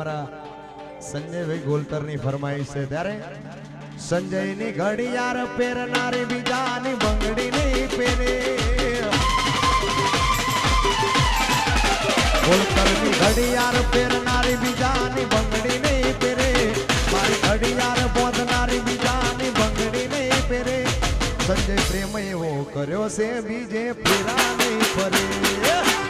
અમારા સંજયભાઈ ગોલતરની ફરમાઈશ છે ત્યારે સંજયની ઘડિયાળ પહેરનારી બીજાની બંગડી નહીં પહેરે ગોલતરની ઘડિયાળ પહેરનારી બીજાની બંગડી નહીં પહેરે મારી ઘડિયાળ બોંધનારી બીજાની બંગડી નહીં પહેરે સંજય પ્રેમ એવો કર્યો છે બીજે ફેરા નહીં ફરે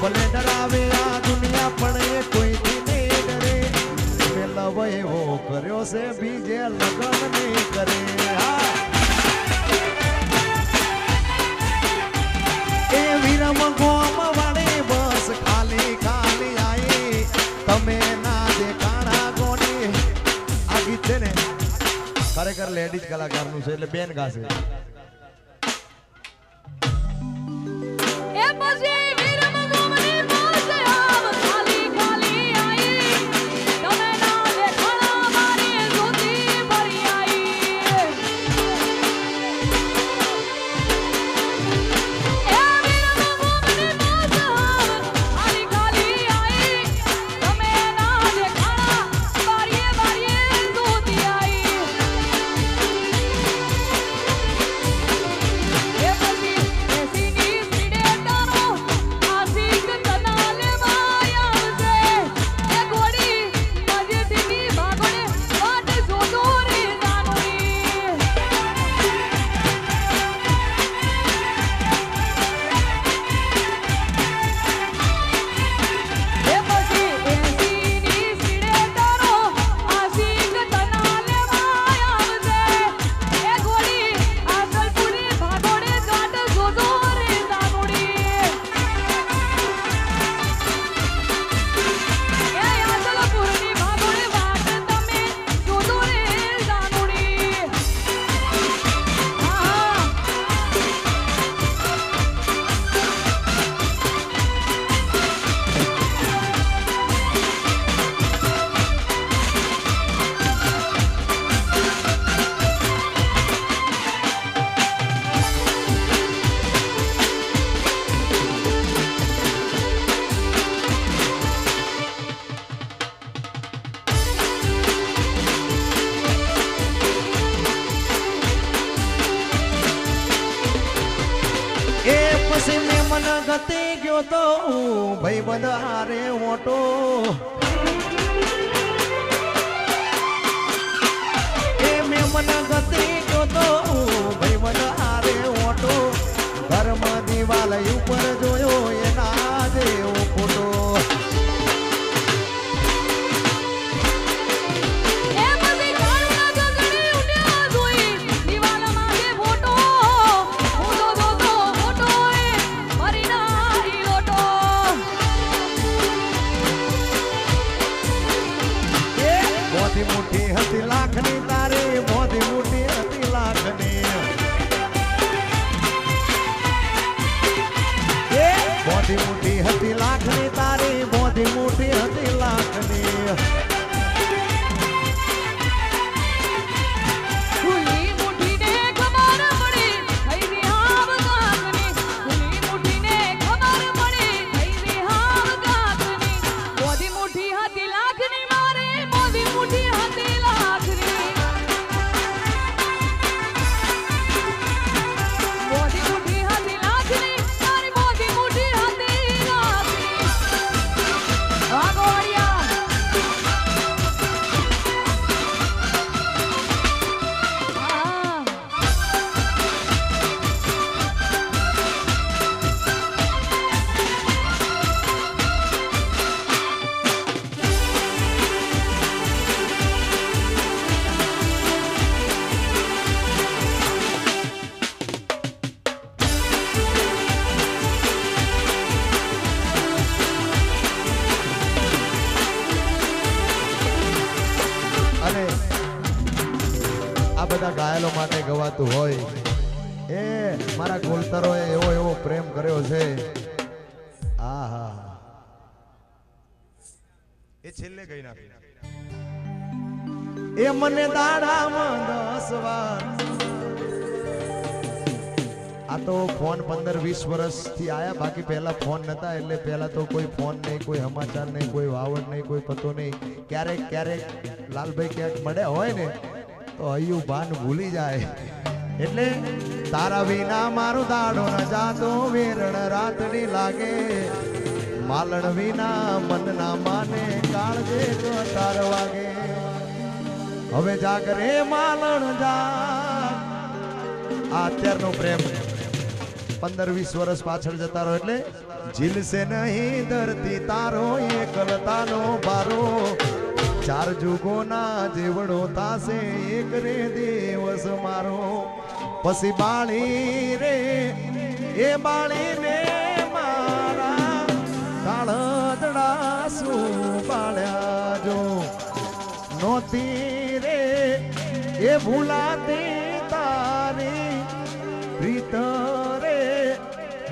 ભલે ડરાવે આ દુનિયા, પણ એ કોઈથી નહીં ડરે લવ એવો કર્યો છે, બીજે લગન નહીં કરે. હા. એ વિરમ ગોમ વાળી બસ ખાલી ખાલી આવી તમે ના દેખાણા ગોની આ ગીત છે ને, ખરેખર લેડીઝ કલાકારનું છે, એટલે બેન ગાશે. પછી મેં મન ગતિ ગયો તો ભાઈ વધારે ઓટો એ મેં મન ગતિ ગયો તો ભાઈ વધારે ઓટો ઘરમાં દિવાલ ઉપર જોયો મોટી મોટી હતી લાખની એ મારા ગોલતરોએ એવો એવો પ્રેમ કર્યો છે. આ હા એ છેલ્લે ગઈ નાખી. એ મને દાડામાં દસ વાર આ તો ફોન પંદર વીસ વર્ષથી આયા બાકી પહેલા ફોન નતા એટલે પહેલા તો કોઈ ફોન નહીં કોઈ સમાચાર નહીં કોઈ વાવડ નહીં કોઈ પતો નહીં. ક્યારેક ક્યારેક લાલભાઈ ક્યાંક મળ્યા હોય ને તો અયું ભાન ભૂલી જાય. એટલે તારા વિના મારો દાડો ન જાતો, વેરણ રાતની લાગે. માલણ વિના મન ના માને કાળજે તાર વાગે. હવે જાગરે માલણ જાગ. આ અત્યારનો પ્રેમ. પંદર વીસ વર્ષ પાછળ જતા રહો એટલે જીલશે નહીં ધરતી તારો એકલતાનો બારો. ચાર જુગોના જીવડો તાસે એક રે દિવસ મારો. પછી બાળી રે, એ બાળીને મારા કાળદડા શું બાળ્યા જો. નોતી રે, એ ભૂલાતી તારી. પ્રીત રે,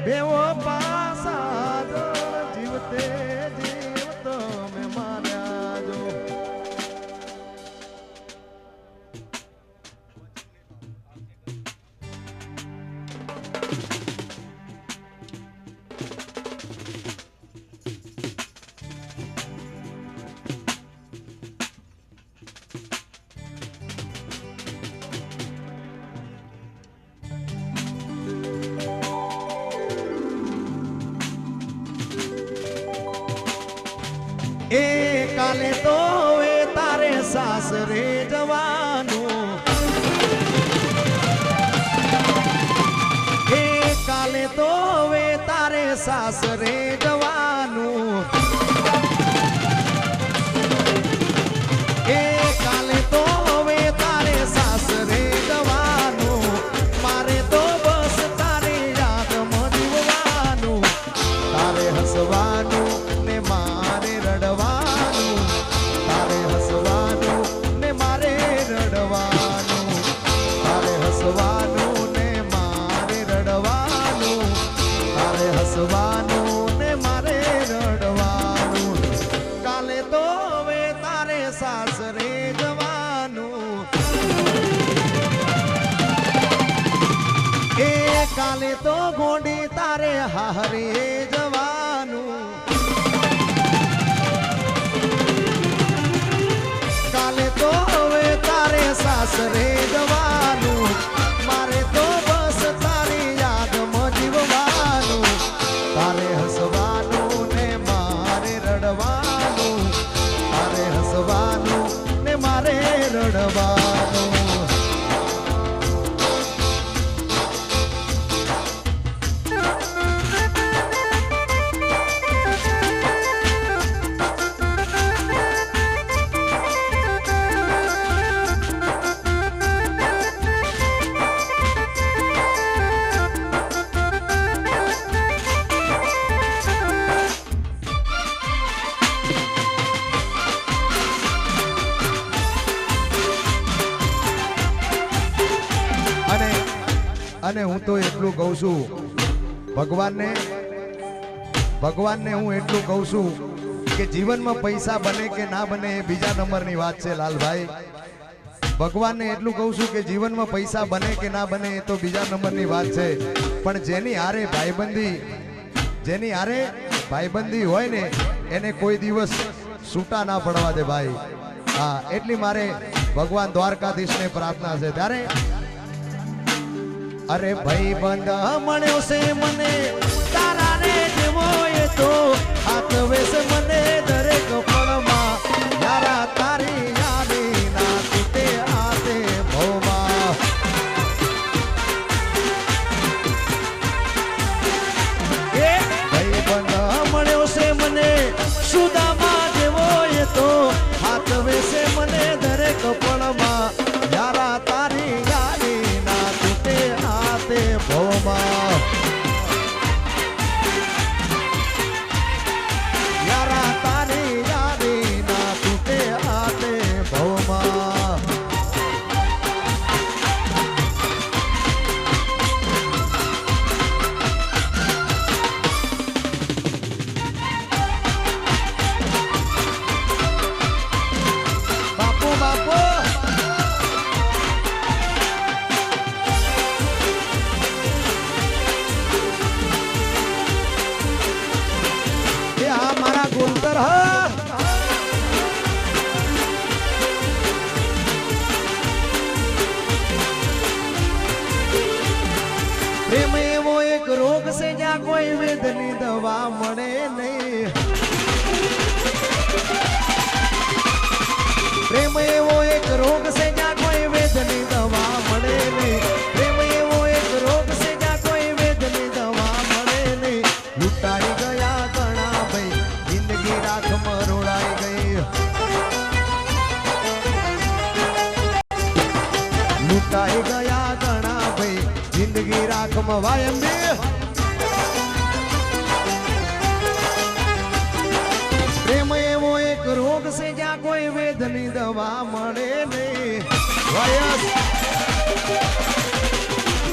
બેવો પાસા એ કાલે તો એ તારે સાસરે જવાનું. એ કાલે તો એ તારે સાસરે તો ગોડી તારે હારે જવાનું. કાલે તો હવે તારે સાસરે જવાનું. એટલું કહું છું. ભગવાનને ભગવાનને હું એટલું કહું છું કે જીવનમાં પૈસા બને કે ના બને એ બીજા નંબરની વાત છે લાલભાઈ. ભગવાનને એટલું કહું છું કે જીવનમાં પૈસા બને કે ના બને એ તો બીજા નંબરની વાત છે. પણ જેની હારે ભાઈબંધી, જેની હારે ભાઈબંધી હોય ને, એને કોઈ દિવસ છૂટા ના પડવા દે ભાઈ. હા, એટલી મારે ભગવાન દ્વારકાધીશને પ્રાર્થના છે. ત્યારે અરે ભાઈ બંધ મળ્યો છે મને. તારા રે જેવો એ તો હાથ વેસ મને. વેદની દવા મળે નહીં પ્રેમ એવો એક રોગ છે જ્યાં કોઈ વેદની દવા મળે નહીં પ્રેમ એવો એક રોગ છે જ્યાં કોઈ વેદની દવા મળે નહીં લૂંટાઈ ગયા ઘણા ભાઈ જિંદગી રાખમાં રોડાઈ ગઈ લૂંટાઈ ગયા ઘણા ભાઈ જિંદગી રાખમાં વાયમ વેદની દવા મળે નહીં વયસ